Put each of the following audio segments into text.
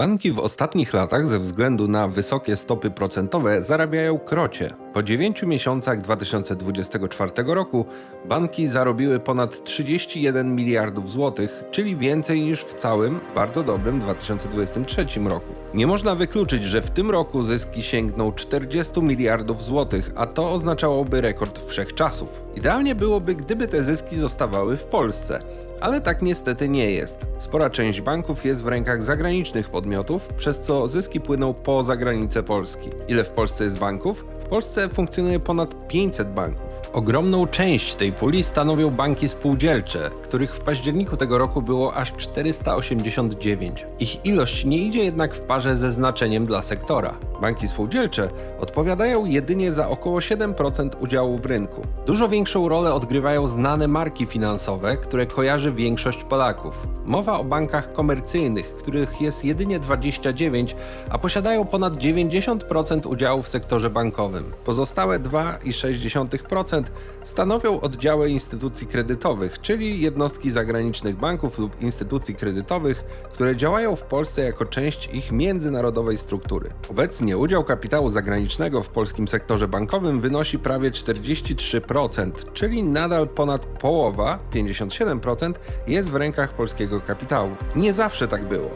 Banki w ostatnich latach ze względu na wysokie stopy procentowe zarabiają krocie. Po 9 miesiącach 2024 roku banki zarobiły ponad 31 miliardów złotych, czyli więcej niż w całym bardzo dobrym 2023 roku. Nie można wykluczyć, że w tym roku zyski sięgną 40 miliardów złotych, a to oznaczałoby rekord wszechczasów. Idealnie byłoby, gdyby te zyski zostawały w Polsce. Ale tak niestety nie jest. Spora część banków jest w rękach zagranicznych podmiotów, przez co zyski płyną poza granice Polski. Ile w Polsce jest banków? W Polsce funkcjonuje ponad 500 banków. Ogromną część tej puli stanowią banki spółdzielcze, których w październiku tego roku było aż 489. Ich ilość nie idzie jednak w parze ze znaczeniem dla sektora. Banki spółdzielcze odpowiadają jedynie za około 7% udziału w rynku. Dużo większą rolę odgrywają znane marki finansowe, które kojarzy większość Polaków. Mowa o bankach komercyjnych, których jest jedynie 29, a posiadają ponad 90% udziału w sektorze bankowym. Pozostałe 2,6% stanowią oddziały instytucji kredytowych, czyli jednostki zagranicznych banków lub instytucji kredytowych, które działają w Polsce jako część ich międzynarodowej struktury. Obecnie udział kapitału zagranicznego w polskim sektorze bankowym wynosi prawie 43%, czyli nadal ponad połowa, 57%, jest w rękach polskiego kapitału. Nie zawsze tak było.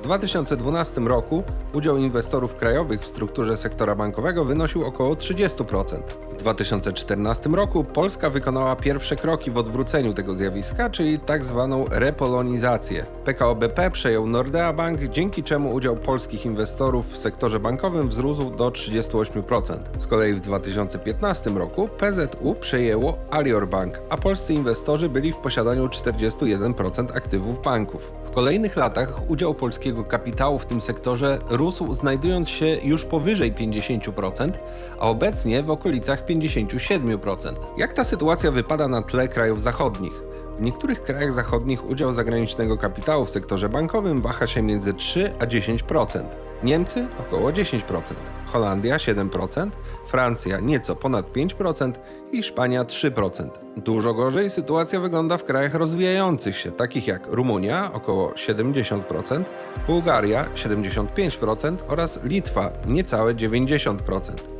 W 2012 roku udział inwestorów krajowych w strukturze sektora bankowego wynosił około 30%. W 2014 roku Polska wykonała pierwsze kroki w odwróceniu tego zjawiska, czyli tak zwaną repolonizację. PKO BP przejął Nordea Bank, dzięki czemu udział polskich inwestorów w sektorze bankowym wzrósł do 38%. Z kolei w 2015 roku PZU przejęło Alior Bank, a polscy inwestorzy byli w posiadaniu 41% aktywów banków. W kolejnych latach udział polskiego kapitału w tym sektorze rósł, znajdując się już powyżej 50%, a obecnie w okolicach 57%. Jak ta sytuacja wypada na tle krajów zachodnich? W niektórych krajach zachodnich udział zagranicznego kapitału w sektorze bankowym waha się między 3 a 10%. Niemcy około 10%, Holandia 7%, Francja nieco ponad 5% i Hiszpania 3%. Dużo gorzej sytuacja wygląda w krajach rozwijających się, takich jak Rumunia około 70%, Bułgaria 75% oraz Litwa niecałe 90%.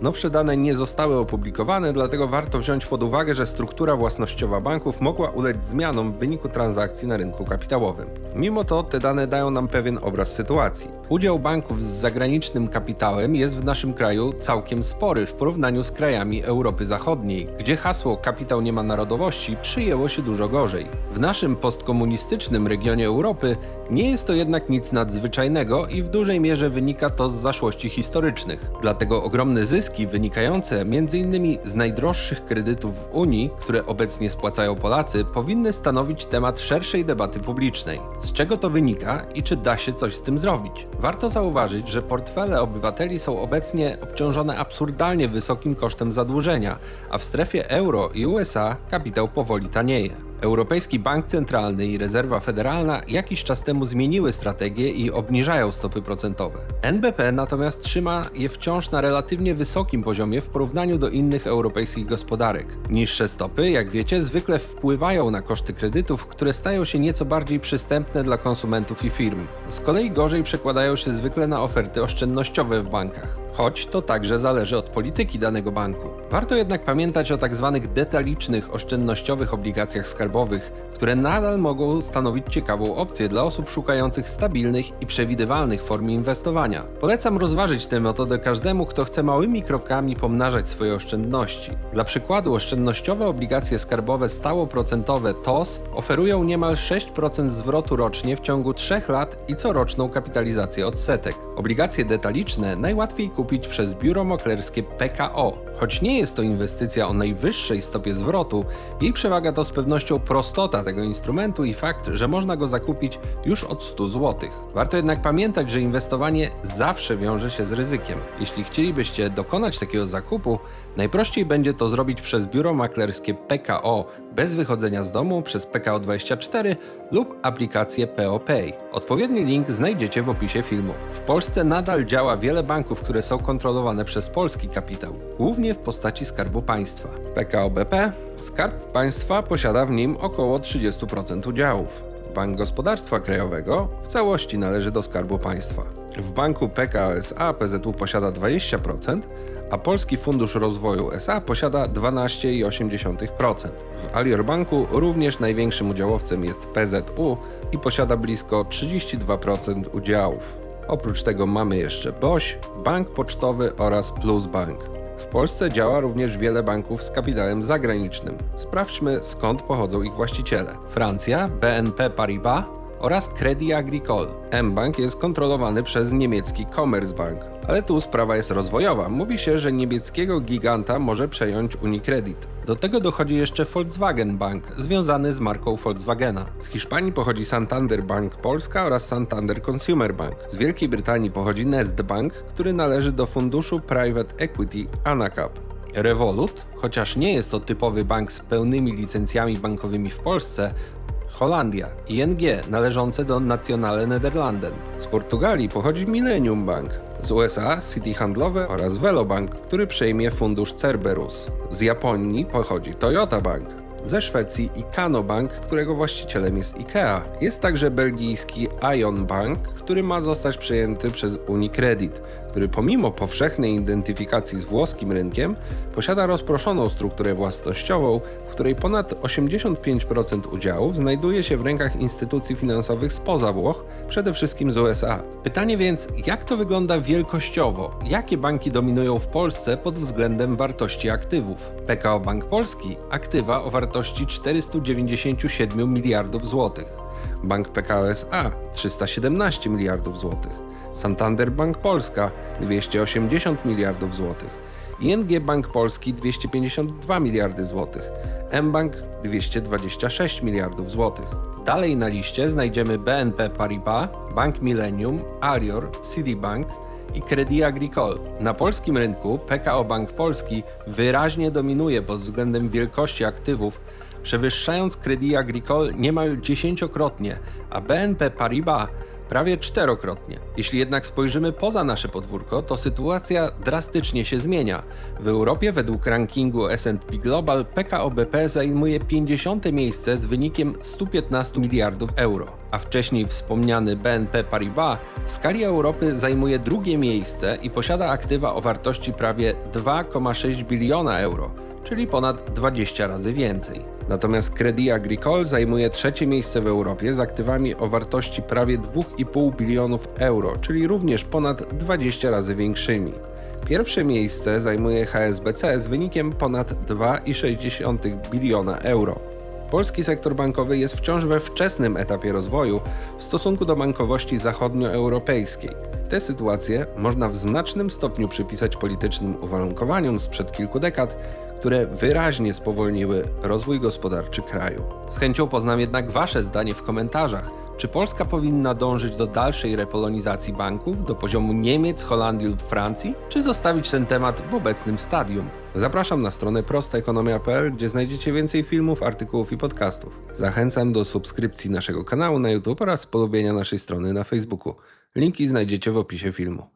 Nowsze dane nie zostały opublikowane, dlatego warto wziąć pod uwagę, że struktura własnościowa banków mogła ulec zmianom w wyniku transakcji na rynku kapitałowym. Mimo to te dane dają nam pewien obraz sytuacji. Udział banków z zagranicznym kapitałem jest w naszym kraju całkiem spory w porównaniu z krajami Europy Zachodniej, gdzie hasło kapitał nie ma narodowości przyjęło się dużo gorzej. W naszym postkomunistycznym regionie Europy nie jest to jednak nic nadzwyczajnego i w dużej mierze wynika to z zaszłości historycznych. Dlatego ogromne zyski wynikające m.in. z najdroższych kredytów w Unii, które obecnie spłacają Polacy, powinny stanowić temat szerszej debaty publicznej. Z czego to wynika i czy da się coś z tym zrobić? Warto zauważyć, że portfele obywateli są obecnie obciążone absurdalnie wysokim kosztem zadłużenia, a w strefie euro i USA kapitał powoli tanieje. Europejski Bank Centralny i Rezerwa Federalna jakiś czas temu zmieniły strategię i obniżają stopy procentowe. NBP natomiast trzyma je wciąż na relatywnie wysokim poziomie w porównaniu do innych europejskich gospodarek. Niższe stopy, jak wiecie, zwykle wpływają na koszty kredytów, które stają się nieco bardziej przystępne dla konsumentów i firm. Z kolei gorzej przekładają się zwykle na oferty oszczędnościowe w bankach choć to także zależy od polityki danego banku. Warto jednak pamiętać o tzw. Tak detalicznych oszczędnościowych obligacjach skarbowych, które nadal mogą stanowić ciekawą opcję dla osób szukających stabilnych i przewidywalnych form inwestowania. Polecam rozważyć tę metodę każdemu, kto chce małymi krokami pomnażać swoje oszczędności. Dla przykładu oszczędnościowe obligacje skarbowe stałoprocentowe TOS oferują niemal 6% zwrotu rocznie w ciągu 3 lat i coroczną kapitalizację odsetek. Obligacje detaliczne najłatwiej kupić przez biuro maklerskie PKO. Choć nie jest to inwestycja o najwyższej stopie zwrotu, jej przewaga to z pewnością prostota tego instrumentu i fakt, że można go zakupić już od 100 zł. Warto jednak pamiętać, że inwestowanie zawsze wiąże się z ryzykiem. Jeśli chcielibyście dokonać takiego zakupu, najprościej będzie to zrobić przez biuro maklerskie PKO bez wychodzenia z domu przez PKO24 lub aplikację POPay. Odpowiedni link znajdziecie w opisie filmu. W Polsce nadal działa wiele banków, które są kontrolowane przez polski kapitał, głównie w postaci Skarbu Państwa. PKO BP Skarb Państwa posiada w nim około 30% udziałów. Bank Gospodarstwa Krajowego w całości należy do Skarbu Państwa. W banku PKO SA PZU posiada 20%, a Polski Fundusz Rozwoju SA posiada 12,8%. W Alior Banku również największym udziałowcem jest PZU i posiada blisko 32% udziałów. Oprócz tego mamy jeszcze BOŚ, Bank Pocztowy oraz Plus Bank. W Polsce działa również wiele banków z kapitałem zagranicznym. Sprawdźmy skąd pochodzą ich właściciele. Francja, BNP Paribas oraz Crédit Agricole. mBank jest kontrolowany przez niemiecki Commerzbank. Ale tu sprawa jest rozwojowa. Mówi się, że niemieckiego giganta może przejąć Unicredit. Do tego dochodzi jeszcze Volkswagen Bank, związany z marką Volkswagena. Z Hiszpanii pochodzi Santander Bank Polska oraz Santander Consumer Bank. Z Wielkiej Brytanii pochodzi Nest Bank, który należy do funduszu Private Equity Anacap. Revolut, chociaż nie jest to typowy bank z pełnymi licencjami bankowymi w Polsce, Holandia, ING należące do Nationale Nederlanden. Z Portugalii pochodzi Millennium Bank. Z USA City Handlowe oraz Velobank, który przejmie fundusz Cerberus. Z Japonii pochodzi Toyota Bank. Ze Szwecji Ikano Bank, którego właścicielem jest IKEA. Jest także belgijski Ion Bank, który ma zostać przejęty przez Unicredit, który pomimo powszechnej identyfikacji z włoskim rynkiem posiada rozproszoną strukturę własnościową, w której ponad 85% udziałów znajduje się w rękach instytucji finansowych spoza Włoch, przede wszystkim z USA. Pytanie więc, jak to wygląda wielkościowo? Jakie banki dominują w Polsce pod względem wartości aktywów? PKO Bank Polski aktywa o wartości 497 miliardów złotych. Bank PKO SA 317 miliardów złotych. Santander Bank Polska 280 miliardów złotych. ING Bank Polski 252 miliardy złotych. mBank 226 miliardów złotych. Dalej na liście znajdziemy BNP Paribas, Bank Millennium, Alior, Citibank i Crédit Agricole. Na polskim rynku PKO Bank Polski wyraźnie dominuje pod względem wielkości aktywów, przewyższając Crédit Agricole niemal dziesięciokrotnie, a BNP Paribas prawie czterokrotnie. Jeśli jednak spojrzymy poza nasze podwórko, to sytuacja drastycznie się zmienia. W Europie według rankingu S&P Global PKO BP zajmuje 50 miejsce z wynikiem 115 miliardów euro, a wcześniej wspomniany BNP Paribas w skali Europy zajmuje drugie miejsce i posiada aktywa o wartości prawie 2,6 biliona euro czyli ponad 20 razy więcej. Natomiast Crédit Agricole zajmuje trzecie miejsce w Europie z aktywami o wartości prawie 2,5 bilionów euro, czyli również ponad 20 razy większymi. Pierwsze miejsce zajmuje HSBC z wynikiem ponad 2,6 biliona euro. Polski sektor bankowy jest wciąż we wczesnym etapie rozwoju w stosunku do bankowości zachodnioeuropejskiej. Tę sytuację można w znacznym stopniu przypisać politycznym uwarunkowaniom sprzed kilku dekad, które wyraźnie spowolniły rozwój gospodarczy kraju. Z chęcią poznam jednak Wasze zdanie w komentarzach. Czy Polska powinna dążyć do dalszej repolonizacji banków, do poziomu Niemiec, Holandii lub Francji, czy zostawić ten temat w obecnym stadium? Zapraszam na stronę prostaekonomia.pl, gdzie znajdziecie więcej filmów, artykułów i podcastów. Zachęcam do subskrypcji naszego kanału na YouTube oraz polubienia naszej strony na Facebooku. Linki znajdziecie w opisie filmu.